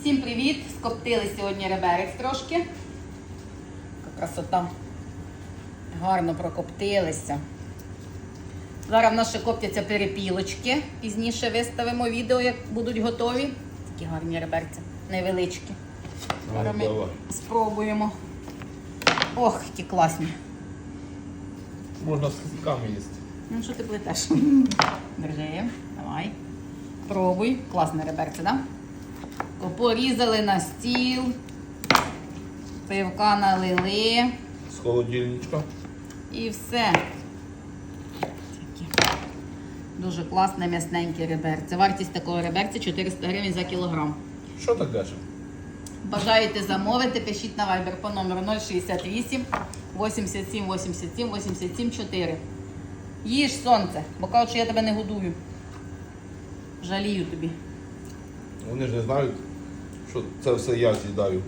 Всім привіт! Скоптили сьогодні реберець трошки. Красота. Гарно прокоптилися. Зараз в нас ще коптяться перепілочки. Пізніше виставимо відео, як будуть готові. Такі гарні реберці, невеличкі. Зараз ми давай. спробуємо. Ох, які класні. Можна з кистками їсти. Ну, що ти плетеш? Держи, давай. Пробуй. Класне реберце, да? Порізали на стіл. Пивка налили. З холодильничка. І все. Дуже класне м'ясненьке реберце. Вартість такого реберця 400 гривень за кілограм. Що так далі? Бажаєте замовити, пишіть на Viber по номеру 068 87 87 87 4. Їж сонце, бо кажуть, що я тебе не годую. Жалію тобі. Вони ж не знають, що це все я з'їдаю.